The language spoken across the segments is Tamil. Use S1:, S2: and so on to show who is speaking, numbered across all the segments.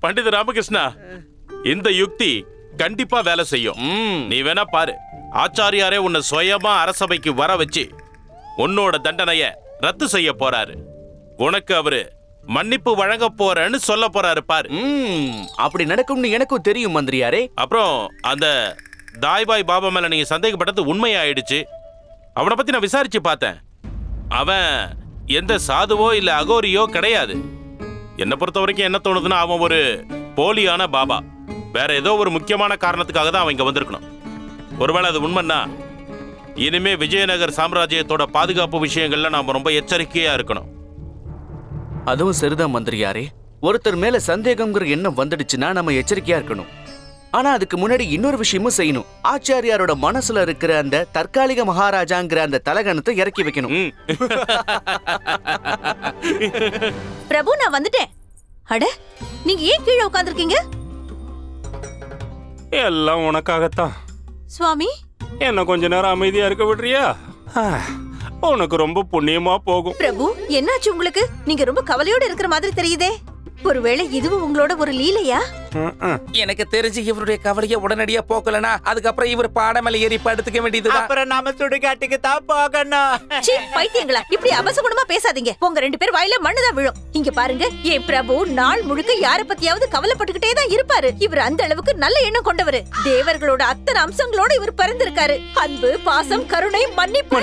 S1: பண்டித ராமகிருஷ்ணா இந்த யுக்தி கண்டிப்பா வேலை செய்யும். நீ வேணா பாரு. ஆச்சாரியாரே உன்னை சுயமா அரசபைக்கு வர வச்சு உன்னோட தண்டனைய ரத்து செய்ய போறாரு. உனக்கு அவரு மன்னிப்பு வழங்க போறேன்னு சொல்ல போறாரு பாரு.
S2: அப்படி நடக்கும்னு எனக்கும் தெரியும் மந்திரியாரே.
S1: அப்புறம் அந்த தாய்பாய் பாபா மேலே நீங்கள் சந்தேகப்பட்டது உண்மையாயிடுச்சு. அவனை பற்றி நான் விசாரித்து பார்த்தேன். அவன் எந்த சாதுவோ இல்லை அகோரியோ கிடையாது. என்னை பொறுத்த வரைக்கும் என்ன தோணுதுன்னா அவன் ஒரு போலியான பாபா. வேற ஏதோ ஒரு முக்கியமான காரணத்துக்காக தான் அவன் இங்கே வந்திருக்கணும். ஒருவேளை அது உண்மைன்னா இனிமே விஜயநகர் சாம்ராஜ்யத்தோட பாதுகாப்பு விஷயங்கள்ல நாம் ரொம்ப எச்சரிக்கையா இருக்கணும்.
S2: அதுவும் சரிதான் மந்திரியாரே. ஒருத்தர் மேல சந்தேகம்ங்கிற எண்ணம் வந்துடுச்சுன்னா நம்ம எச்சரிக்கையா இருக்கணும். ஆனா அதுக்கு முன்னாடி இன்னொரு விஷயமும் செய்யணும். ஆச்சாரியாரோட மனசுல இருக்கிற அந்த தற்காலிக மகாராஜாங்கிற அந்த தலகணத்தை இறக்கி வைக்கணும்.
S3: பிரபு நான் வந்துட்டேன். அட நீங்க ஏன் கீழே உட்கார்ந்திருக்கீங்க?
S4: எல்லாம் உனக்காகத்தான்.
S3: சுவாமி?
S4: என்ன கொஞ்ச நேரம் அமைதியா இருக்க விடுறியா? உனக்கு ரொம்ப புண்ணியமா போகும்.
S3: பிரபு என்னாச்சு உங்களுக்கு? நீங்க ரொம்ப கவலையோட இருக்கிற மாதிரி தெரியுதே. ஒருவேளை இதுவும் உங்களோட ஒரு லீலையா.
S5: எனக்கு தெரிஞ்சு இவருடைய கவலையை உடனடியா போக்கலனா அதுக்கப்புறம் இவர் பாடமேல ஏறி படுத்துக்க வேண்டியதுதான்.
S6: அப்புறம் நாம சுடுகாட்டுக்கு தான் போகணும்.
S3: சீ பைத்தியங்களா. இப்படி அபசகுணமா பேசாதீங்க. உங்க ரெண்டு பேர் வாயில மண்ணுதான் விழும். இங்க பாருங்க என் பிரபு நாள் முழுக்க யார பத்தியாவது கவலைப்பட்டுக்கிட்டே தான் இருப்பாரு. இவர் அந்த அளவுக்கு நல்ல எண்ணம் கொண்டவரு. தேவர்களோட அத்தனை அம்சங்களோட இவர் பிறந்திருக்காரு. அன்பு பாசம் கருணை மன்னிப்பு.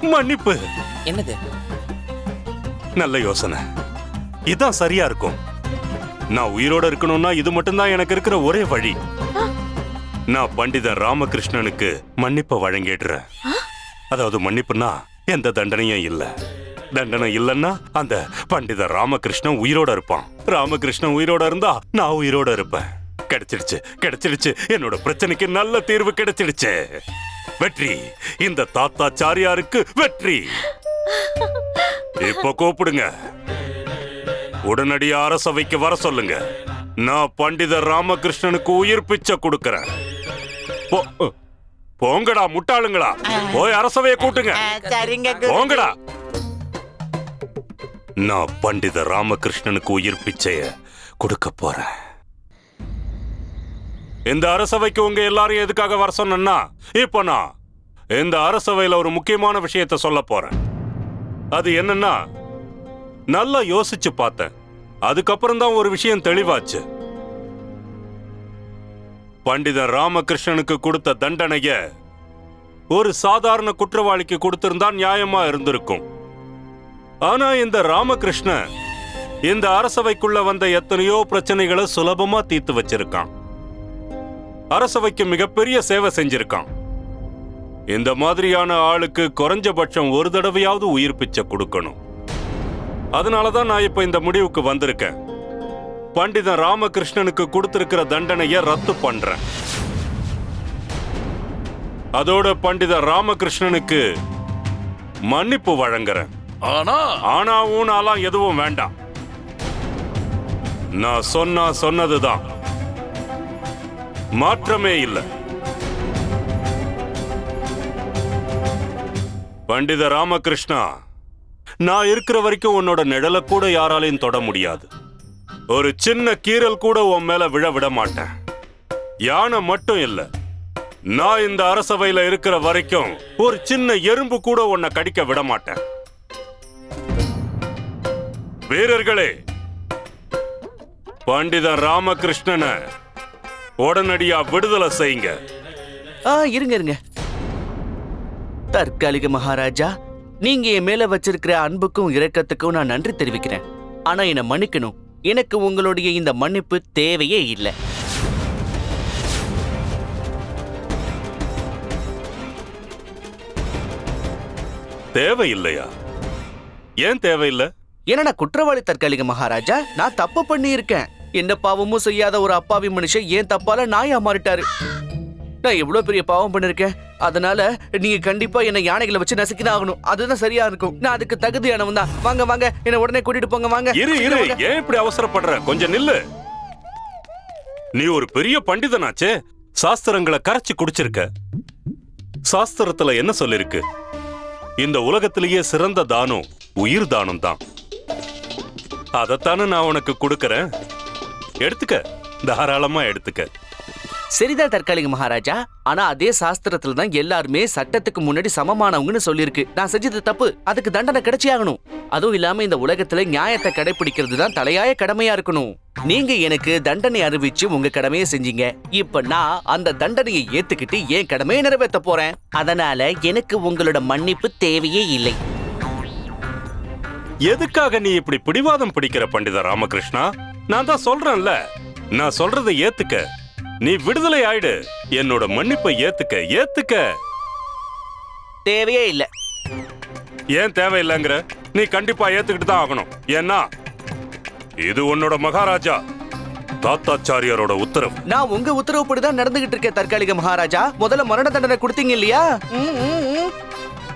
S4: மன்னிப்பு.
S5: என்னது?
S4: நல்ல யோசனை. இதான் சரியா இருக்கும். நான் உயிரோட இருக்கணும்னா இது மட்டும்தான் எனக்கு இருக்கிற ஒரே வழி. நான் பண்டிதன் ராமகிருஷ்ணனுக்கு மன்னிப்பை வழங்கிடுறேன். அதாவது மன்னிப்புனா எந்த தண்டனையும் இல்ல. தண்டனை இல்லைன்னா அந்த பண்டித ராமகிருஷ்ணன் உயிரோட இருப்பான். ராமகிருஷ்ணன் உயிரோட இருந்தா நான் உயிரோட இருப்பேன். கிடைச்சிடுச்சு கிடைச்சிடுச்சு. என்னோட பிரச்சனைக்கு நல்ல தீர்வு கிடைச்சிடுச்சு. வெற்றி. இந்த தாத்தாச்சாரியாருக்கு வெற்றி. இப்ப கூப்பிடுங்க. உடனடியா அரசவைக்கு வர சொல்லுங்க. நான் பண்டித ராமகிருஷ்ணனுக்கு உயிர் பிச்சை கொடுக்கறேன். போங்கடா முட்டாளுங்களா? போய் அரசவையை கூட்டுங்க. போங்கடா. நான் பண்டித ராமகிருஷ்ணனுக்கு உயிர் பிச்சைய கொடுக்க போறேன். இந்த அரசவைக்கு உங்க எல்லாரையும் எதுக்காக வர சொன்னா இப்போ நான் இந்த அரசவையில ஒரு முக்கியமான விஷயத்த சொல்ல போறேன். அது என்னன்னா நல்லா யோசிச்சு பார்த்தேன். அதுக்கப்புறம் தான் ஒரு விஷயம் தெளிவாச்சு. பண்டிதர் ராமகிருஷ்ணனுக்கு கொடுத்த தண்டனைய ஒரு சாதாரண குற்றவாளிக்கு கொடுத்திருந்தா நியாயமா இருந்திருக்கும். ஆனா இந்த ராமகிருஷ்ணன் இந்த அரசவைக்குள்ள வந்த எத்தனையோ பிரச்சனைகளை சுலபமா தீர்த்து வச்சிருக்கான். அரசவைக்கு மிகப்பெரிய சேவை செஞ்சிருக்கான். இந்த மாதிரியான ஆளுக்கு குறைஞ்சபட்சம் ஒரு தடவையாவது உயிர் பிச்சை கொடுக்கணும். அதனாலதான் நான் இப்ப இந்த முடிவுக்கு வந்திருக்கேன். பண்டிதன் ராமகிருஷ்ணனுக்கு கொடுத்திருக்கிற தண்டனைய ரத்து பண்றேன். அதோட பண்டித ராமகிருஷ்ணனுக்கு மன்னிப்பு வழங்குறேன்.
S5: ஆனா?
S4: ஆனா ஊனாலாம் எதுவும் வேண்டாம். நான் சொன்னா சொன்னதுதான். மாற்றமே இல்லை. பண்டித ராமகிருஷ்ணா நான் இருக்கிற வரைக்கும் உன்னோட நிழலை கூட யாராலையும் தொட முடியாது. ஒரு சின்ன கீறல் கூட உன் மேல விழ விட மாட்டேன். யானை மட்டும் இல்ல நான் இந்த அரசவையில இருக்கிற வரைக்கும் ஒரு சின்ன எறும்பு கூட உன்னை கடிக்க விட மாட்டேன். வீரர்களே பண்டிதன் ராமகிருஷ்ணனை உடனடியா விடுதலை செய்யுங்க.
S2: இருங்க இருங்க. தற்காலிக மகாராஜா நீங்க என் மேல வச்சிருக்கிற அன்புக்கும் இரக்கத்துக்கும் நான் நன்றி தெரிவிக்கிறேன். ஆனா என்னை மன்னிக்கணும். எனக்கு உங்களுடைய இந்த மன்னிப்பு தேவையே இல்லை.
S4: தேவையில்லையா? ஏன் தேவையில்லை?
S2: ஏன்னா நான் குற்றவாளி தற்காலிக மகாராஜா? நான் தப்பு பண்ணி இருக்கேன் என்ன பாவமும் செய்யாத ஒரு அப்பாவி மனுஷன் ஏன் தப்பால நாயா மாறிட்டாரு? நான் எவ்வளவு பெரிய பாவம் பண்ணிருக்கேன்? அதனால நீங்க கண்டிப்பா என்ன யானைகளை வச்சு நசுக்கிதான் ஆகணும் அதுதான் சரியா இருக்கும். நான் அதுக்கு தகுதியானவன் தான். வாங்க வாங்க. என்ன உடனே கூட்டிட்டு போங்க வாங்க.
S4: இரு இரு. ஏன் இப்படி அவசரப்படுற? கொஞ்சம் நில்லு. நீ ஒரு பெரிய பண்டிதனாச்சே. சாஸ்திரங்களை கரைச்சு குடிச்சிருக்க. சாஸ்திரத்துல என்ன சொல்லிருக்கு? இந்த உலகத்திலேயே சிறந்த தானம் உயிர் தானம் தான். அதைத்தானே நான் உனக்கு கொடுக்கறேன். எடுத்துக்க. தாராளமா எடுத்துக்க.
S2: சரிதான் தற்காலிக மகாராஜா ஆனா அதே சாஸ்திரத்துல தான் எல்லாருமே சட்டத்துக்கு முன்னாடி சமமானவங்கன்னு சொல்லியிருக்கு. நான் செஞ்சது தப்பு அதுக்கு தண்டனை கிடைச்சியாகணும் அதுவும் இல்லாம இந்த உலகத்துல நியாயத்தை கடைபிடிக்கிறது தான் தலையாய கடமையா இருக்கணும். நீங்க எனக்கு தண்டனை அறிவிச்சு உங்க கடமையை செஞ்சீங்க. இப்ப நான் அந்த தண்டனையை ஏத்துக்கிட்டு என் கடமையை நிறைவேற்ற போறேன். அதனால எனக்கு உங்களோட மன்னிப்பு தேவையே இல்லை.
S4: எதுக்காக நீ இப்படி பிடிவாதம் பிடிக்கிற பண்டித ராமகிருஷ்ணா? நான் தான் சொல்றேன்ல. நான் சொல்றதை ஏத்துக்க. நீ விடுதலை ஆயிடு. என்னோட மன்னிப்பை ஏத்துக்க ஏத்துக்க.
S2: தேவையே இல்லை.
S4: ஏன் தேவையில்லைங்கிற? நீ கண்டிப்பா ஏத்துக்கிட்டு தான் ஆகணும். ஏன்னா இது உன்னோட மகாராஜா. தாத்தாச்சாரியாரோட உத்தரவு.
S2: நான் உங்க உத்தரவுப்படி தான் நடந்துகிட்டு இருக்கேன் தற்காலிக மகாராஜா. முதல்ல மரண தண்டனை கொடுத்தீங்க இல்லையா.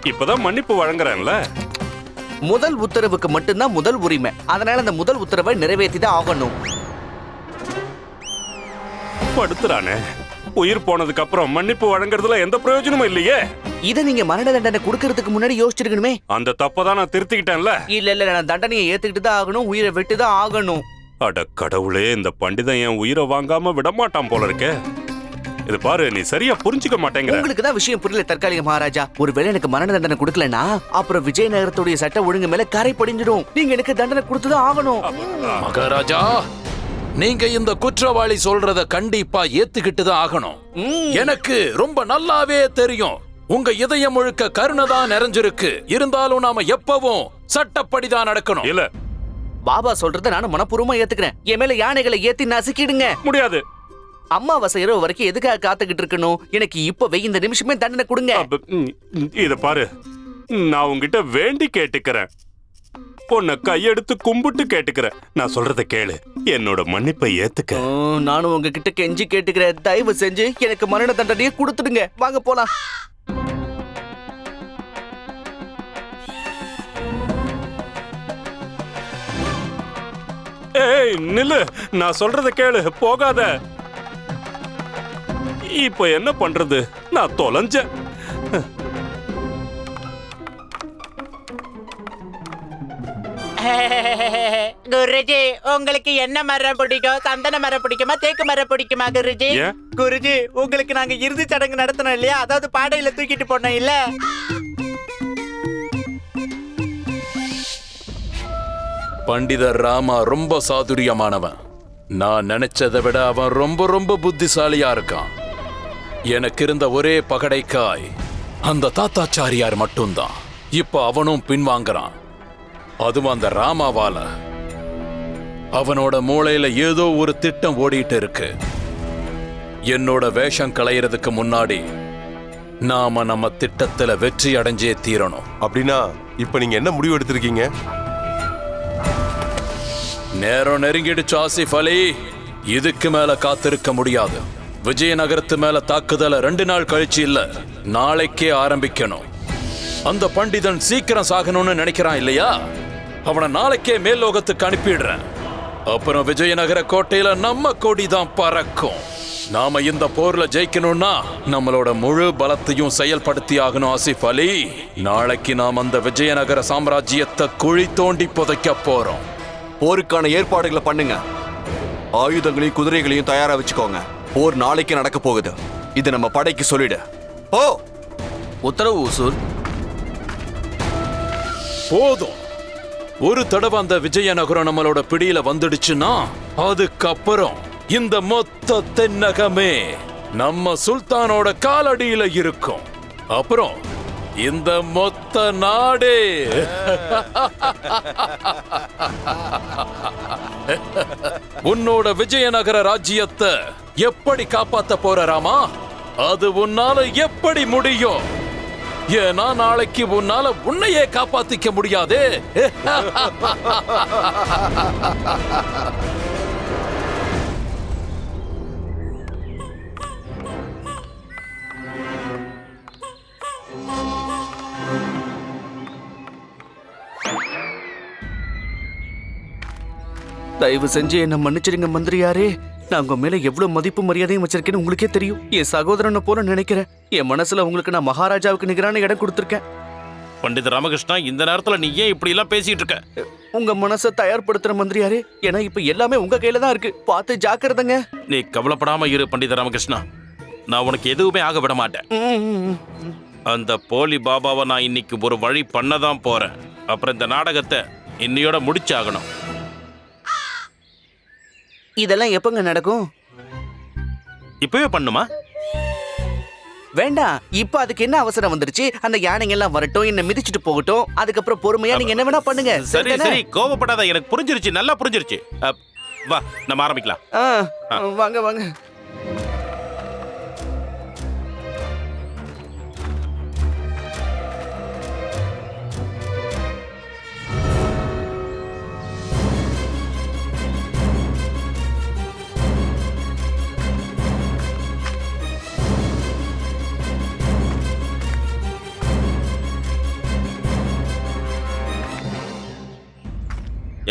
S4: இப்பதான் மன்னிப்பு வழங்குறேன்ல.
S2: முதல் உத்தரவுக்கு மட்டும்தான் முதல் உரிமை. அதனால அந்த முதல் உத்தரவை நிறைவேற்றி தான் ஆகணும்.
S4: படுத்துறானே உயிர் போனதுக்கு அப்புறம் மன்னிப்பு வழங்குறதுல எந்த பிரயோஜனமும் இல்லையே.
S2: இதை நீங்க மரண தண்டனை கொடுக்கறதுக்கு முன்னாடி யோசிச்சிருக்கணுமே.
S4: அந்த தப்பை தான் நான் திருத்திக்கிட்டேன்ல.
S2: இல்ல இல்ல நான் தண்டனையை ஏத்துக்கிட்டு தான் ஆகணும் உயிரை விட்டு தான் ஆகணும்.
S4: அட கடவுளே இந்த பண்டிதன் என் உயிரை வாங்காம விடமாட்டான் போல இருக்கே. இது பாரு நீ சரியா புரிஞ்சுக்க மாட்டேங்கிற.
S2: உங்களுக்கு தான் விஷயம் புரியல தற்காலிக மகாராஜா. ஒருவேளை எனக்கு மரண தண்டனை கொடுக்கலனா அப்புறம் விஜயநகரத்துடைய சட்ட ஒழுங்கு மேல கரை படிஞ்சிடும். நீங்க எனக்கு தண்டனை கொடுத்துதான் ஆகணும்.
S7: மகாராஜா! நீங்க இந்த குற்றவாளி சொல்றத கண்டிப்பா ஏத்துக்கிட்டு தான் ஆகணும். எனக்கு ரொம்ப நல்லாவே தெரியும். உங்க இதயம் முழுக்க கருணை தான் நிறைஞ்சிருக்கு. இருந்தாலும் நாம எப்பவும் சட்டப்படிதான் நடக்கணும்.
S4: இல்ல.
S2: பாபா சொல்றத நானும் மனப்பூர்வமா ஏத்துக்கிறேன். என் மேல யானைகளை ஏத்தி நசுக்கிடுங்க.
S4: முடியாது.
S2: அம்மாவாசை இரவு வரைக்கும் எதுக்காக காத்துக்கிட்டு இருக்கணும்? எனக்கு இப்பவே இந்த நிமிஷமே தண்டனை கொடுங்க.
S4: இத பாரு. நான் உன்கிட்ட வேண்டி கேட்டுக்கிறேன். உன்னை கையெடுத்து கும்பிட்டு கேட்டுக்கிறேன். நான் சொல்றத கேளு. என்னோட மன்னிப்பை ஏத்துக்க.
S2: நானும் உங்ககிட்ட கெஞ்சி கேட்டுக்கிறேன். தயவு செஞ்சு எனக்கு மரண தண்டனையை கொடுத்துடுங்க. வாங்க போலாம்.
S4: ஏய் நில்லு. நான் சொல்றத கேளு. போகாத. இப்போ என்ன பண்றது? நான் தொலைஞ்சேன்.
S6: குருஜி உங்களுக்கு என்ன மரம் பிடிக்கும் சந்தன மரம் பிடிக்குமா தேக்கு மரம் பிடிக்குமா குருஜி? குருஜி உங்களுக்கு நாங்க இறுதி சடங்கு நடத்தணும் இல்லையா? அதாவது பாடையில தூக்கிட்டு போனோம் இல்ல?
S7: பண்டிதர் ராமா ரொம்ப சாதுரியமானவன். நான் நினைச்சதை விட அவன் ரொம்ப ரொம்ப புத்திசாலியா இருக்கான். எனக்கு இருந்த ஒரே பகடைக்காய் அந்த தாத்தாச்சாரியார் மட்டும்தான். இப்ப அவனும் பின்வாங்குறான். அதுவும் அந்த ராமாவால. அவனோட மூளையில ஏதோ ஒரு திட்டம் ஓடிட்டு இருக்கு. என்னோட வேஷம் களையறதுக்கு முன்னாடி நாம நம்ம திட்டத்துல வெற்றி அடைஞ்சே தீரணும்.
S8: அப்படின்னா இப்ப நீங்க என்ன முடிவு எடுத்திருக்கீங்க?
S7: நேரம் நெருங்கிடுச்சு ஆசிஃப் அலி. இதுக்கு மேல காத்திருக்க முடியாது. விஜயநகரத்து மேல தாக்குதல ரெண்டு நாள் கழிச்சு இல்ல நாளைக்கே ஆரம்பிக்கணும். அந்த பண்டிதன் சீக்கிரம் சாகணும்னு நினைக்கிறான் இல்லையா? அவனை நாளைக்கே மேல்லோகத்துக்கு அனுப்பிடுறேன். அப்புறம் விஜயநகர கோட்டையில நம்ம கொடி தான் பறக்கும். நாம இந்த போர்ல ஜெயிக்கணும்னா நம்மளோட முழு பலத்தையும் செயல்படுத்தி ஆகணும் ஆசிஃப் அலி. நாளைக்கு நாம் அந்த விஜயநகர சாம்ராஜ்யத்தை குழி தோண்டி புதைக்க போறோம்.
S9: போருக்கான ஏற்பாடுகளை பண்ணுங்க. ஆயுதங்களையும் குதிரைகளையும் தயாரா வச்சுக்கோங்க. போர் நாளைக்கு நடக்க போகுது. இது நம்ம படைக்கு சொல்லிடு. ஓ
S2: உத்தரவு உசூல்
S7: போதும். ஒரு தடவை அந்த விஜயநகரம் நம்மளோட பிடியில வந்துடுச்சுன்னா அதுக்கப்புறம் இந்த மொத்த தென்னகமே நம்ம சுல்தானோட காலடியில இருக்கும். அப்புறம் இந்த மொத்த நாடே. உன்னோட விஜயநகர ராஜ்யத்தை எப்படி காப்பாத்த போற ராமா? அது உன்னால எப்படி முடியும்? ஏன்னா நாளைக்கு உன்னால உன்னையே காப்பாத்திக்க முடியாதே.
S2: தயவு செஞ்சு என்ன மன்னிச்சிடுங்க மந்திரியாரே. நான் உங்க மேல எவ்வளவு மதிப்பு மரியாதையும் வச்சிருக்கேன்னு உங்களுக்கே தெரியும். என் சகோதரனை போல நினைக்கிறேன். என் மனசுல உங்களுக்கு நான் மகாராஜாவுக்கு நிகரான இடம் கொடுத்துருக்கேன்.
S1: பண்டித ராமகிருஷ்ணா இந்த நேரத்துல நீ ஏன் இப்படி எல்லாம் பேசிட்டு இருக்க?
S2: உங்க மனசை தயார்படுத்துற மந்திரியாரே ஏன்னா இப்ப எல்லாமே உங்க கையில தான் இருக்கு. பார்த்து ஜாக்கிரதைங்க.
S1: நீ கவலைப்படாம இரு பண்டித ராமகிருஷ்ணா. நான் உனக்கு எதுவுமே ஆக விட மாட்டேன். அந்த போலி பாபாவை நான் இன்னைக்கு ஒரு வழி பண்ண தான் போறேன். அப்புறம் இந்த நாடகத்தை இன்னையோட முடிச்சாகணும்.
S2: இதெல்லாம் எப்பங்க நடக்கும்?
S1: இப்பவே பண்ணுமா?
S2: வேண்டாம். இப்ப அதுக்கு என்ன அவசரம் வந்துருச்சு? அந்த யானைங்க எல்லாம் வரட்டும் என்ன மிதிச்சிட்டு போகட்டும். அதுக்கப்புறம் பொறுமையா நீங்க என்ன வேணா பண்ணுங்க.
S1: சரி? சரி கோவப்படாத. எனக்கு புரிஞ்சிருச்சு. நல்லா புரிஞ்சிருச்சு. வா நம்ம ஆரம்பிக்கலாம்.
S2: வாங்க வாங்க.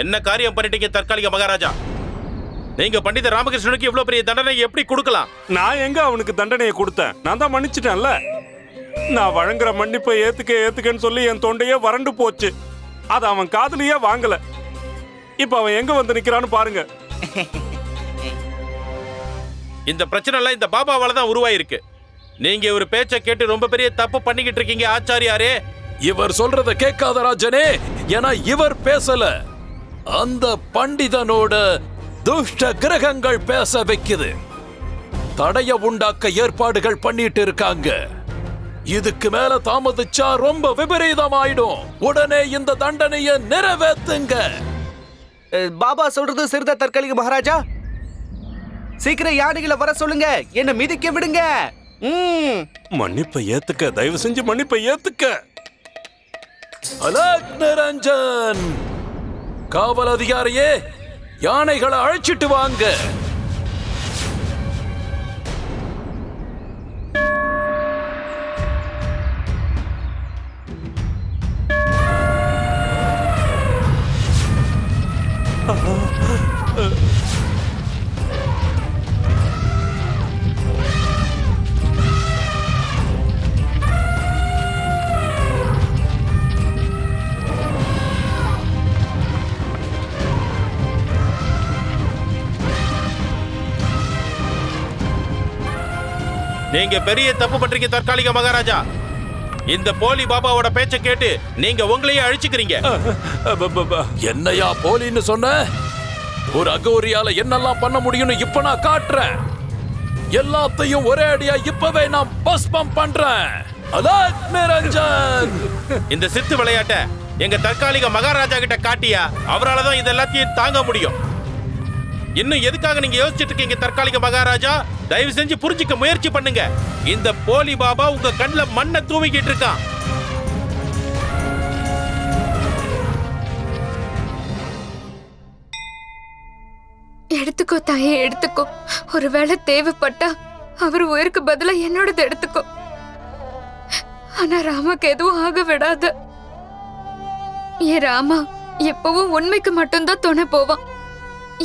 S1: என்ன காரியம் பண்ணிட்டீங்க தற்காலிக மகாராஜா? நீங்க பண்டித ராமகிருஷ்ணனுக்கு இவ்வளவு பெரிய தண்டனை எப்படி கொடுக்கலாம்?
S4: நான் எங்க அவனுக்கு தண்டனையை கொடுத்தேன்? நான் தான் மன்னிச்சிட்டேன்ல? நான் வழங்குற மன்னிப்பை ஏத்துக்க ஏத்துக்கன்னு சொல்லி என் தொண்டையே வறண்டு போச்சு. அதை அவன் காதுலயே வாங்கல. இப்ப அவன் எங்க வந்து நிக்கிறான்னு பாருங்க.
S1: இந்த பிரச்சனை எல்லாம் இந்த பாபாவால தான் உருவாயிருக்கு. நீங்க ஒரு பேச்சை கேட்டு ரொம்ப பெரிய தப்பு பண்ணிக்கிட்டு இருக்கீங்க ஆச்சாரியாரே.
S7: இவர் சொல்றத கேட்காத ராஜனே ஏன்னா இவர் பேசல. அந்த பண்டிதனோட துஷ்ட கிரகங்கள் பேச வைக்குது. தடைய உண்டாக்க ஏற்பாடுகள் பண்ணிட்டு இருக்காங்க. இதுக்கு மேல தாமதிச்சா ரொம்ப விபரீதமாயிடும். உடனே இந்த தண்டனையை நிறைவேத்துங்க.
S2: பாபா சொல்றது சிறுத தற்காலிக மகாராஜா. சீக்கிரம் யானைகளை வர சொல்லுங்க. என்ன மிதிக்க விடுங்க. ம்.
S4: மன்னிப்பை ஏத்துக்க தயவு செஞ்சு மன்னிப்பை ஏத்துக்க.
S7: அலக் நிரஞ்சன் காவல் அதிகாரியே யானைகளை அழைச்சிட்டு வாங்க.
S1: நீங்க பெரிய தப்பு பண்றீங்க தற்காலிக மகாராஜா. இந்த போலி பாபாவோட பேச்சை கேட்டு நீங்க உங்களையே அழிச்சுக்கிறீங்க.
S7: என்னையா போலின்னு சொன்ன? ஒரு அகோரியால என்னெல்லாம் பண்ண முடியும்னு இப்ப நான் காட்டுறேன். எல்லாத்தையும் ஒரே அடியா இப்பவே நான் பஸ்பம் பண்றேன். அலக் நிரஞ்சன்.
S1: இந்த சித்து விளையாட்டை எங்க தற்காலிக மகாராஜா கிட்ட காட்டியா அவரால தான் இது எல்லாத்தையும் தாங்க முடியும். இன்னும் எதுக்காக நீங்க யோசிச்சுட்டு இருக்கீங்க தற்காலிக மகாராஜா? தயவு செஞ்சு புரிஞ்சுக்க முயற்சி பண்ணுங்க. இந்த போலி பாபா உங்க கண்ணில் மண்ணை தூவிக்கிட்டு இருக்கான்.
S10: எடுத்துக்கோ தாயே எடுத்துக்கோ. ஒருவேளை தேவைப்பட்டா அவர் உயிருக்கு பதிலா என்னோடது எடுத்துக்கோ. ஆனா ராமாக்கு எதுவும் ஆக விடாத. ஏன் ராமா எப்பவும் உண்மைக்கு மட்டும்தான் துணை போவான்.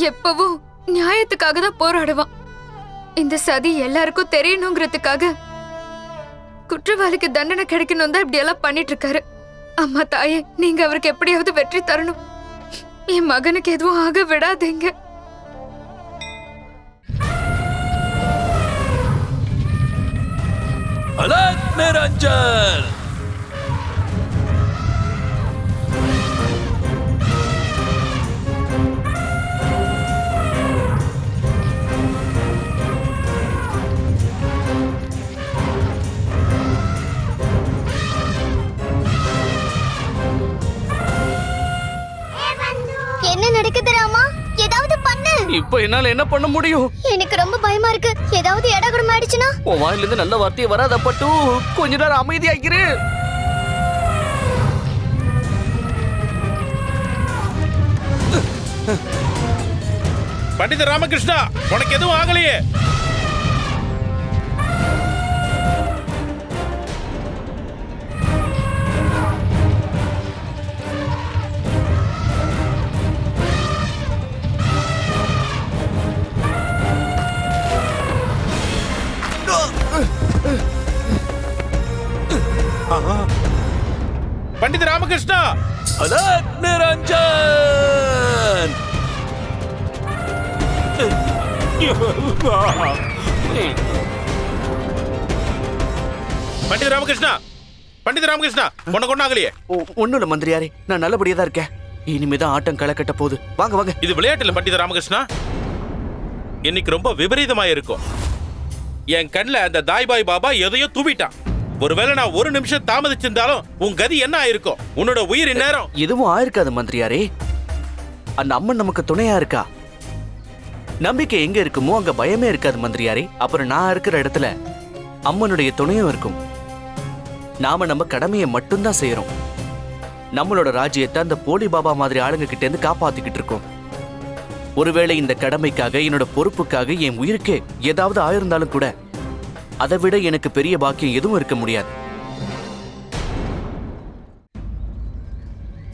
S10: எப்பவும் நியாயத்துக்காக தான் போராடுவான். இந்த சதி எல்லாருக்கும் தெரியணுங்கிறதுக்காக குற்றவாளிக்கு தண்டனை கிடைக்கணும் தான் இப்படி எல்லாம் பண்ணிட்டு இருக்காரு அம்மா தாயே நீங்க அவருக்கு எப்படியாவது வெற்றி தரணும். என் மகனுக்கு எதுவும் ஆக விடாதீங்க.
S7: அலக் நிரஞ்சன்
S2: இப்போ என்னால என்ன பண்ண முடியும்?
S11: எனக்கு ரொம்ப பயமா இருக்கு. ஏதாவது இடகுடம் ஆயிடுச்சுன்னா?
S2: உன் வாயில இருந்து நல்ல வார்த்தையை வராத பட்டு கொஞ்ச நேரம் அமைதியாகிரு
S1: பண்டித ராமகிருஷ்ணா உனக்கு எதுவும் ஆகலையே? பண்டித ராமகிருஷ்ணா!
S7: அலக் நிரஞ்சன்!
S1: பண்டித ராமகிருஷ்ணா! பண்டித ராமகிருஷ்ணா உன்னை கொண்டாங்கலையே
S2: ஒன்னும் இல்ல மந்திரியாரே நான் நல்லபடியா தான் இருக்கேன். இனிமேதான் ஆட்டம் களை கட்ட போகுது. வாங்க வாங்க.
S1: இது விளையாட்டு இல்ல பண்டித ராமகிருஷ்ணா? இன்னைக்கு ரொம்ப விபரீதமா இருக்கும் என் கண்ணுல அந்த தாய்பாய் பாபா எதையோ தூவிட்டான். ஒருவேளை நான் ஒரு நிமிஷம் தாமதிச்சிருந்தாலும் உன் கதி என்ன ஆயிருக்கும்? உன்னோட உயிர் இந்நேரம்
S2: எதுவும் ஆயிருக்காது மந்திரியாரே. அந்த அம்மன் நமக்கு துணையா இருக்கா? நம்பிக்கை எங்க இருக்குமோ அங்க பயமே இருக்காது மந்திரியாரே. அப்புறம் நான் இருக்கிற இடத்துல அம்மனுடைய துணையும் இருக்கும். நாம நம்ம கடமையை மட்டும்தான் செய்யறோம். நம்மளோட ராஜ்யத்தை அந்த போலி பாபா மாதிரி ஆளுங்க கிட்ட இருந்து காப்பாத்திக்கிட்டு இருக்கோம். ஒருவேளை இந்த கடமைக்காக என்னோட பொறுப்புக்காக என் உயிருக்கே ஏதாவது ஆயிருந்தாலும் கூட அதை விட எனக்கு பெரிய பாக்கியம் எதுவும் இருக்க முடியாது.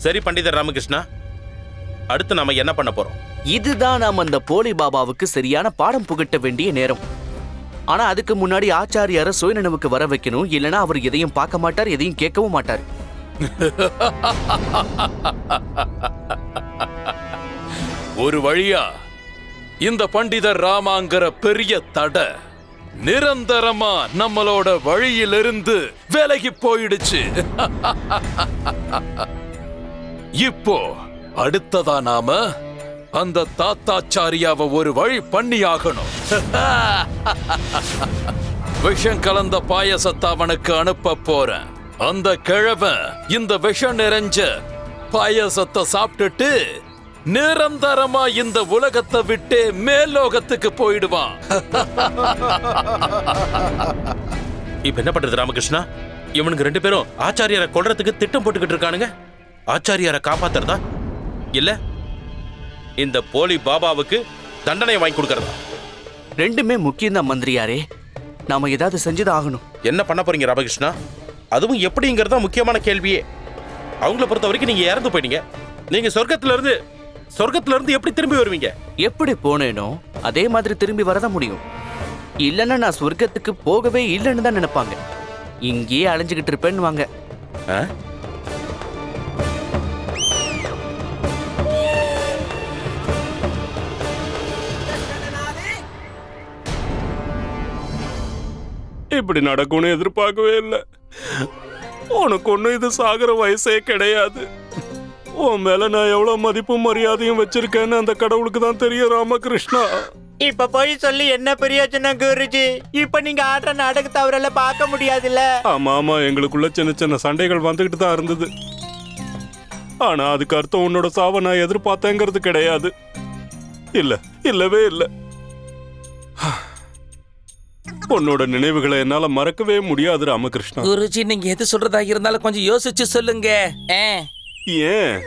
S1: சரி பண்டிதர் ராமகிருஷ்ணா. அடுத்து நாம என்ன பண்ண போறோம்?
S2: இதுதான் நாம் அந்த போலி பாபாவுக்கு சரியான பாடம் புகட்ட வேண்டிய நேரம். ஆனா அதுக்கு முன்னாடி ஆச்சாரியார சுயநினைவுக்கு வர வைக்கணும். இல்லனா அவர் எதையும் பார்க்க மாட்டார் எதையும் கேட்கவும் மாட்டார்.
S7: ஒரு வழியா இந்த பண்டிதர் ராமாங்கிற பெரிய தட நிரந்தரமா நம்மளோட வழியிலிருந்து விலகி போயிடுச்சு. இப்போ அடுத்ததா நாம அந்த தாத்தாச்சாரியாவை ஒரு வழி பண்ணி ஆகணும் விஷம் கலந்த பாயசத்தை அவனுக்கு அனுப்ப போறேன். அந்த கிழவன் இந்த விஷம் நிறைஞ்ச பாயசத்தை சாப்பிட்டுட்டு நிரந்தரமா இந்த உலகத்தை விட்டே மேல்லோகத்துக்கு போயிடுவான்
S1: இப்ப என்ன பண்றது ராமகிருஷ்ணா? இவனுங்க ரெண்டு பேரும் ஆச்சாரியாரை கொல்றதுக்கு திட்டம் போட்டுக்கிட்டு இருக்கானுங்க. ஆச்சாரியாரை காப்பாத்துறதா? இல்ல இந்த போலி பாபாவுக்கு தண்டனை வாங்கி கொடுக்கறதா?
S2: ரெண்டுமே முக்கியம் மந்திரியாரே. நாம ஏதாவது செஞ்சுதான் ஆகணும்.
S1: என்ன பண்ண போறீங்க ராமகிருஷ்ணா? அதுவும் எப்படிங்கிறது தான் முக்கியமான கேள்வியே. அவங்கள பொறுத்த வரைக்கும் நீங்க இறந்து போயிட்டீங்க. நீங்க சொர்க்கத்துல இருந்து சொர்க்கத்துல இருந்து எப்படி திரும்பி வருவீங்க?
S2: எப்படி போனேனோ அதே மாதிரி திரும்பி வரதான் முடியும். இல்லைன்னா நான் சொர்க்கத்துக்கு போகவே இல்லைன்னு தான் நினைப்பாங்க. இங்கேயே அலைஞ்சுக்கிட்டு இருப்பேன்னு வாங்க
S1: ஆ?
S4: இப்படி நடக்கும்னு எதிர்பார்க்கவே இல்லை. உனக்கு ஒன்றும் இது சாகிற வயசே கிடையாது. உன் மேல நான் எவ்வளவு மதிப்பும் மரியாதையும் வச்சிருக்கேன்னு அந்த கடவுளுக்கு தான் தெரியும் ராமகிருஷ்ணா.
S6: இப்ப போய் சொல்லி என்ன பிரயோஜனம் குருஜி? இப்ப நீங்க ஆடுற நாடகத்தை அவரால பார்க்க முடியாதுல்ல?
S4: ஆமா ஆமா எங்களுக்குள்ள சின்ன சின்ன சண்டைகள் வந்துகிட்டு தான் இருந்தது. ஆனா அதுக்கு அர்த்தம் உன்னோட சாவை நான் எதிர்பார்த்தேங்கிறது கிடையாது. இல்ல இல்லவே இல்ல. உன்னோட நினைவுகளை என்னால மறக்கவே முடியாது ராமகிருஷ்ணா.
S5: குருஜி நீங்க எது சொல்றதா இருந்தாலும் கொஞ்சம் யோசிச்சு சொல்லுங்க.
S4: ஏன்?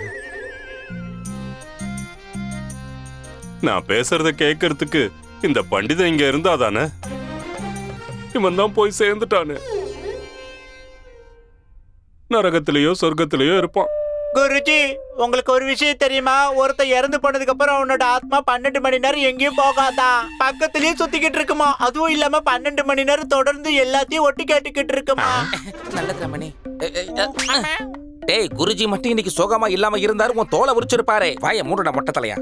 S4: நான் பேசுறத கேட்கறதுக்கு இந்த பண்டிதன் இங்க இருந்தா தானே? இவன் தான் போய் சேர்ந்துட்டானே. நரகத்திலேயோ சொர்க்கத்திலேயோ இருப்பான்.
S6: குருஜி உங்களுக்கு ஒரு விஷயம் தெரியுமா? ஒருத்தன் இறந்து போனதுக்கு அப்புறம் அவனோட ஆத்மா பன்னெண்டு மணி நேரம் எங்கேயும் போகாதான் பக்கத்துலயே சுத்திக்கிட்டு இருக்குமா? அதுவும் இல்லாம பன்னெண்டு மணி நேரம் தொடர்ந்து எல்லாத்தையும் ஒட்டி கேட்டுக்கிட்டு இருக்குமா?
S5: நல்லது ரமணி. டேய் குருஜி மட்டும் இன்னைக்கு சோகமா இல்லாம இருந்தாரு உன் தோலை உரிச்சிருப்பாரு. வாய மூடுடா மொட்டை தலையா.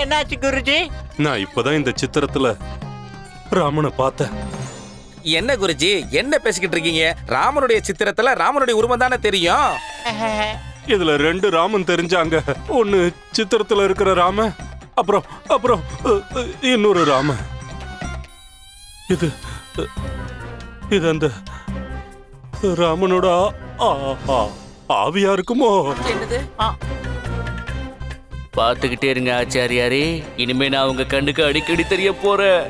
S6: என்னாச்சு குருஜி?
S4: நான் இப்பதான் இந்த சித்திரத்துல ராமனை பார்த்தேன்.
S5: என்ன குருஜி என்ன பேசிக்கிட்டு இருக்கீங்க? ராமனுடைய சித்திரத்துல ராமனுடைய உருவம் தானே தெரியும்?
S4: இதுல ரெண்டு ராமன் தெரிஞ்சாங்க. ஒன்னு சித்திரத்துல இருக்கிற ராம அப்புறம் அப்புறம் இன்னொரு ராம. இது இது அந்த ராமனோட ஆவியா இருக்குமோ?
S5: என்னது?
S2: பார்த்துக்கிட்டே இருங்க ஆச்சாரியாரே. இனிமே நான் உங்க கண்ணுக்கு அடிக்கடி தெரிய போறேன்.